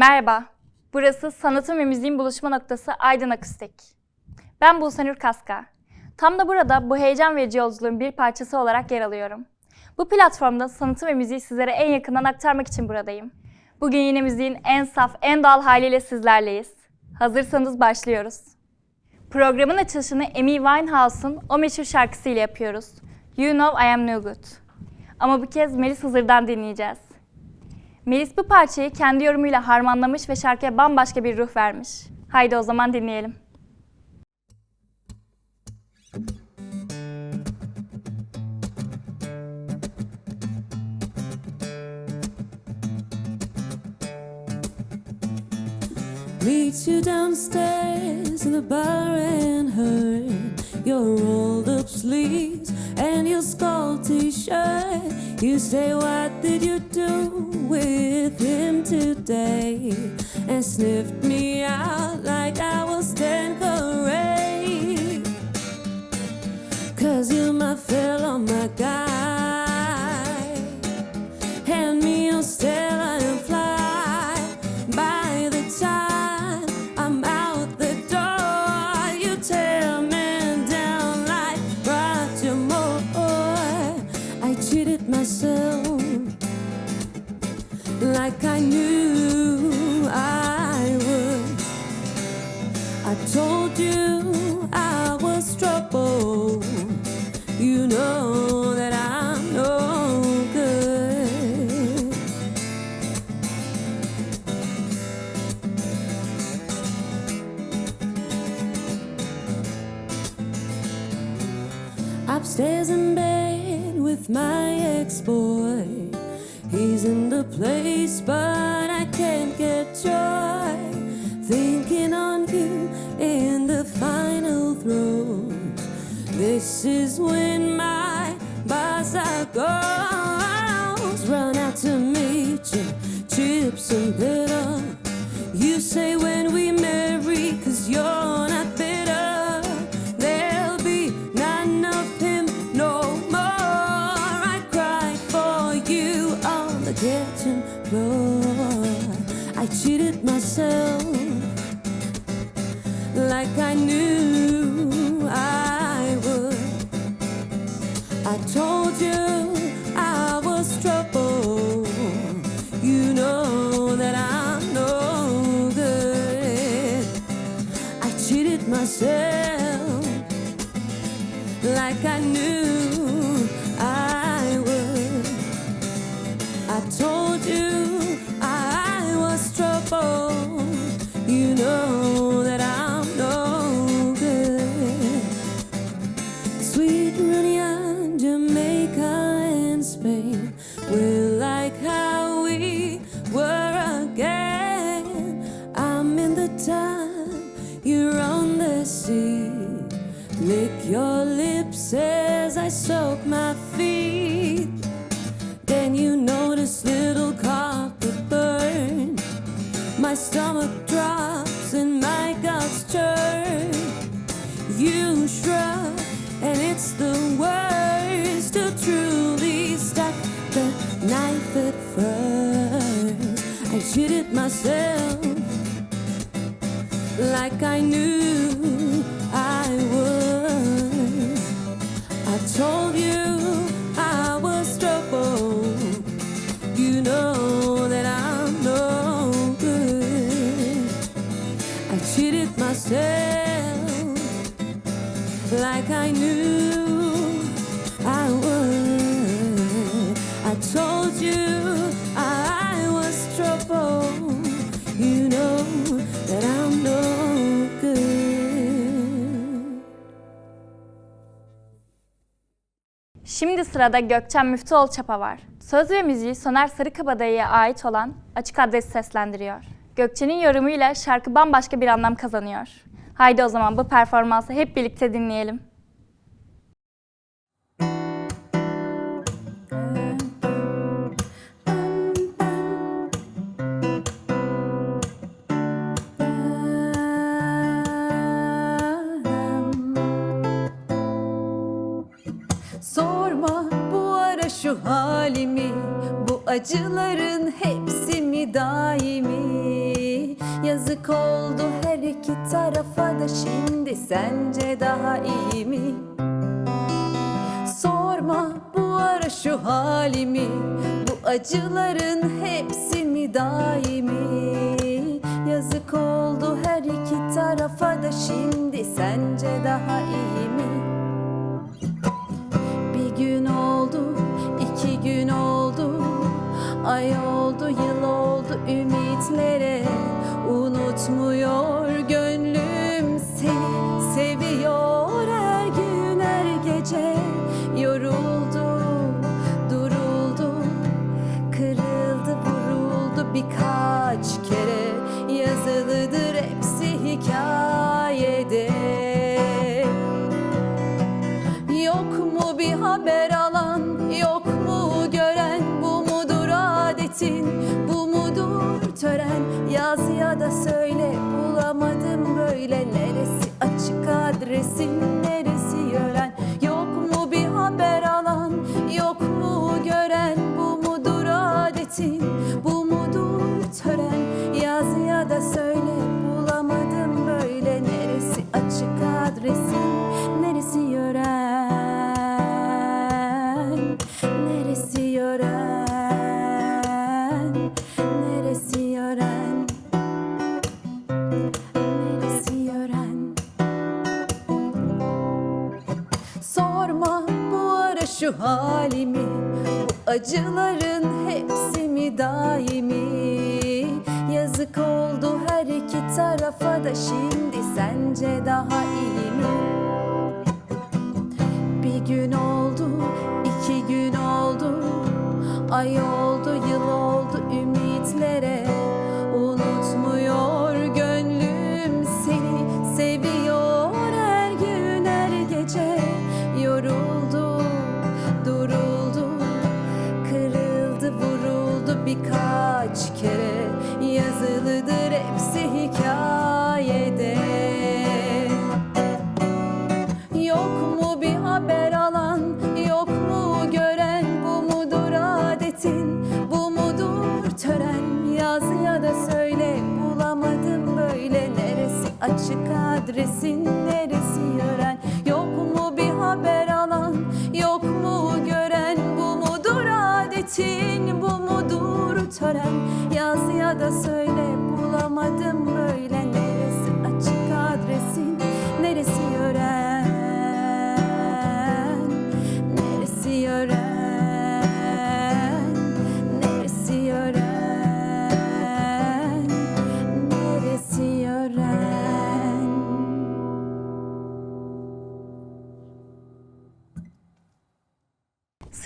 Merhaba, burası sanatın ve müziğin buluşma noktası Aydın Akustik. Ben Buse Kaska. Tam da burada bu heyecan verici yolculuğun bir parçası olarak yer alıyorum. Bu platformda sanatı ve müziği sizlere en yakından aktarmak için buradayım. Bugün yine müziğin en saf, en doğal haliyle sizlerleyiz. Hazırsanız başlıyoruz. Programın açılışını Amy Winehouse'un o meşhur şarkısıyla yapıyoruz. You Know I Am No Good. Ama bu kez Melis Hızır'dan dinleyeceğiz. Melis bu parçayı kendi yorumuyla harmanlamış ve şarkıya bambaşka bir ruh vermiş. Haydi o zaman dinleyelim. Meet you downstairs in the bar and heard your rolled up sleeves and your skull t-shirt. You say, what did you do with him today? And sniffed me out like I was Tanqueray. Cause you're my fellow, my guy. Myself like I knew I would. I told you I was trouble. My ex boy. He's in the place, but I can't get joy. Thinking on you in the final throes. This is when my bazaar goes. Run out to meet you, chips and bitter. Knew I would. I told you I was trouble. You know that I'm no good. I cheated myself like I I cheated myself like I knew I would. I told you I was trouble. You know that I'm no good. I cheated myself like I knew Şimdi sırada Gökçen Müftüoğlu Çapa var. Söz ve müziği Soner Sarıkabadayı'ya ait olan Açık Adres seslendiriyor. Gökçen'in yorumuyla şarkı bambaşka bir anlam kazanıyor. Haydi o zaman bu performansı hep birlikte dinleyelim. Şu halimi Bu acıların hepsi mi daimi Yazık oldu her iki tarafa da şimdi sence daha iyi mi? Sorma bu ara şu halimi Bu acıların hepsi mi daimi Yazık oldu her iki tarafa da şimdi sence daha iyi mi? Bir gün oldu, gün oldu Ay oldu, yıl oldu ümitlere Unutmuyor gönlüm Yaz ya da söyle, bulamadım böyle. Neresi açık adresin, neresi Sorma bu ara şu halimi. Bu acıların hepsi mi daimi? Yazık oldu her iki tarafa da şimdi sence daha iyi mi? Bir gün oldu, iki gün oldu. Ay oldu, yıl oldu ümitlere adresin, neresi yören Yok mu bir haber alan, yok mu gören? Bu mudur adetin, bu mudur tören? Yaz ya da söyle, bulamadım böyle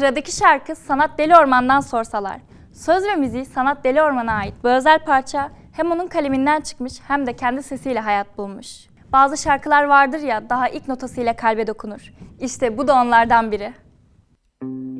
Sıradaki şarkı Sanat Deli Orman'dan sorsalar. Söz ve müziği Sanat Deli Orman'a ait bu özel parça hem onun kaleminden çıkmış hem de kendi sesiyle hayat bulmuş. Bazı şarkılar vardır ya daha ilk notasıyla kalbe dokunur. İşte bu da onlardan biri. Bir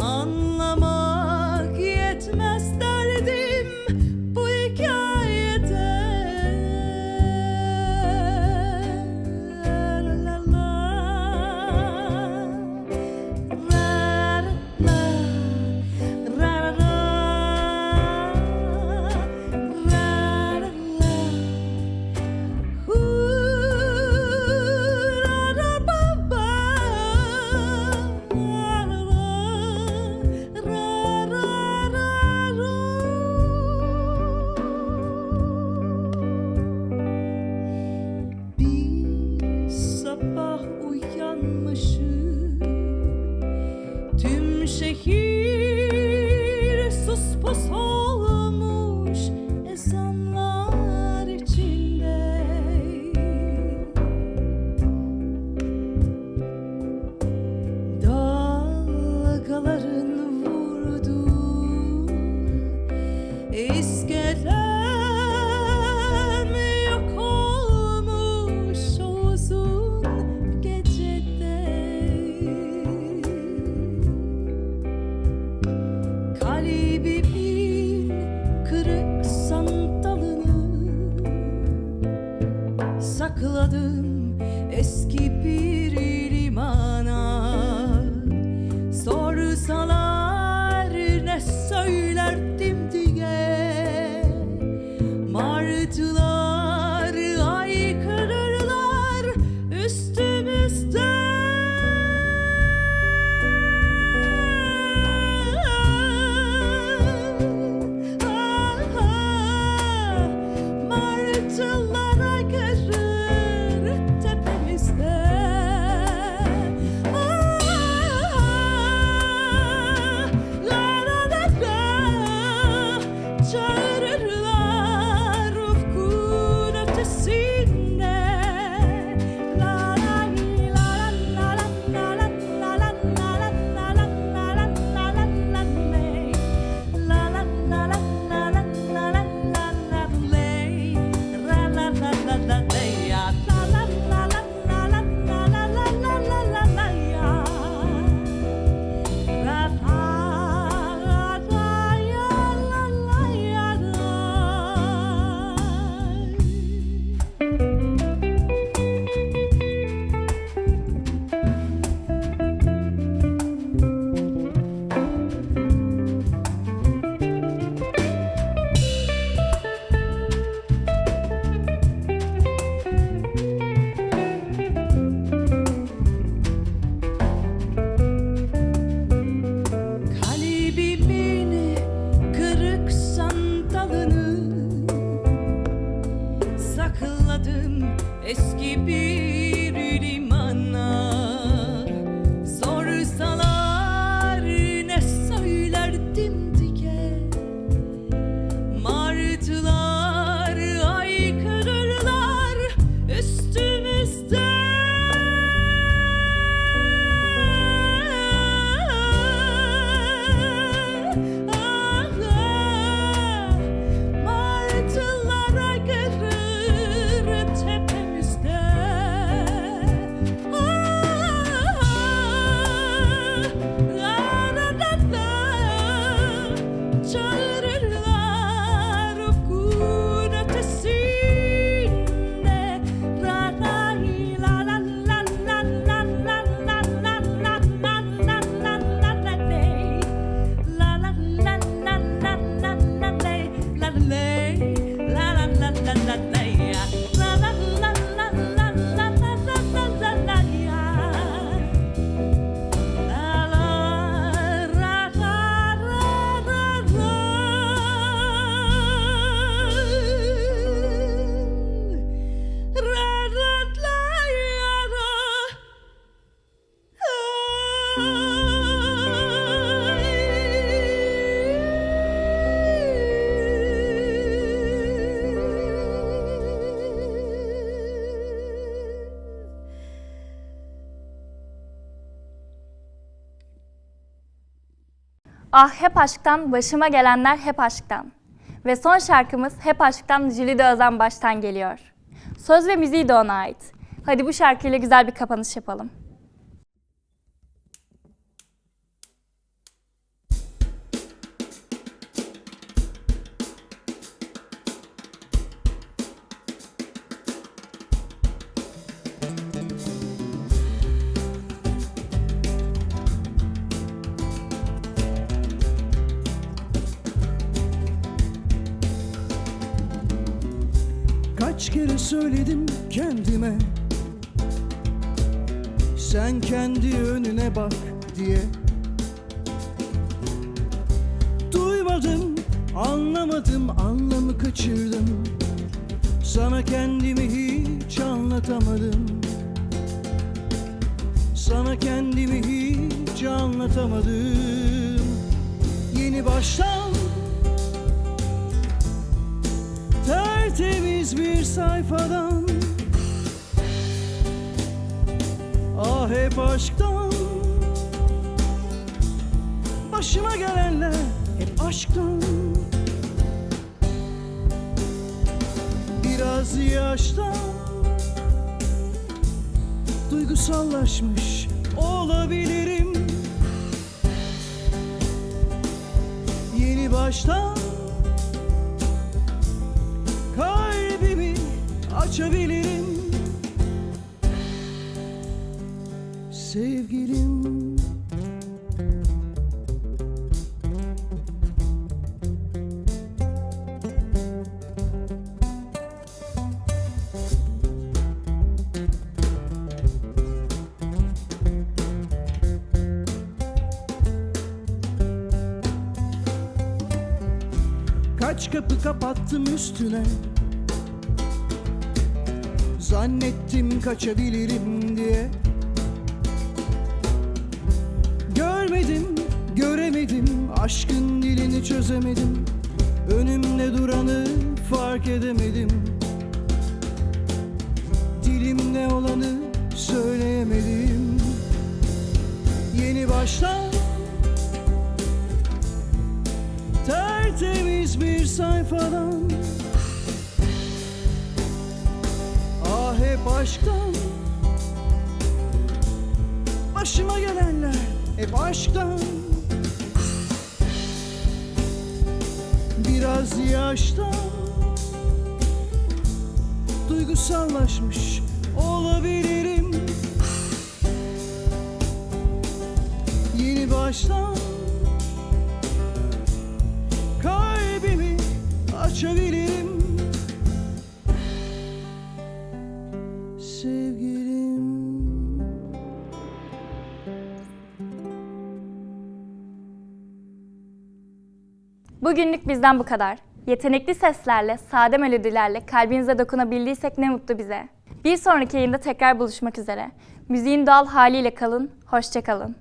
on Ah Hep Aşk'tan Başıma Gelenler Hep Aşk'tan. Ve son şarkımız Hep Aşk'tan Jülide Özen Baş'tan geliyor. Söz ve müziği de ona ait. Hadi bu şarkıyla güzel bir kapanış yapalım. söyledim kendime. Sen kendi önüne bak diye. Duymadım, anlamadım, anlamı kaçırdım. Sana kendimi hiç anlatamadım. Sana kendimi hiç anlatamadım. Yeni başlar bir sayfadan. Ah hep aşktan. Başıma gelenler hep aşktan. Biraz yaştan. Duygusallaşmış olabilirim. Yeni baştan. Açabilirim Sevgilim. Kaç kapı kapattım üstüne Zannettim kaçabilirim diye. Görmedim, göremedim Aşkın dilini çözemedim. Önümde duranı fark edemedim. Dilimde olanı söyleyemedim. Yeni baştan Tertemiz bir sayfadan hep aşktan Başıma gelenler hep aşktan Biraz yaştan Duygusallaşmış olabilirim. Yeni baştan kalbimi açabilirim Bugünlük bizden bu kadar. Yetenekli seslerle, sade melodilerle kalbinize dokunabildiysek ne mutlu bize. Bir sonraki yayında tekrar buluşmak üzere. Müziğin doğal haliyle kalın, hoşça kalın.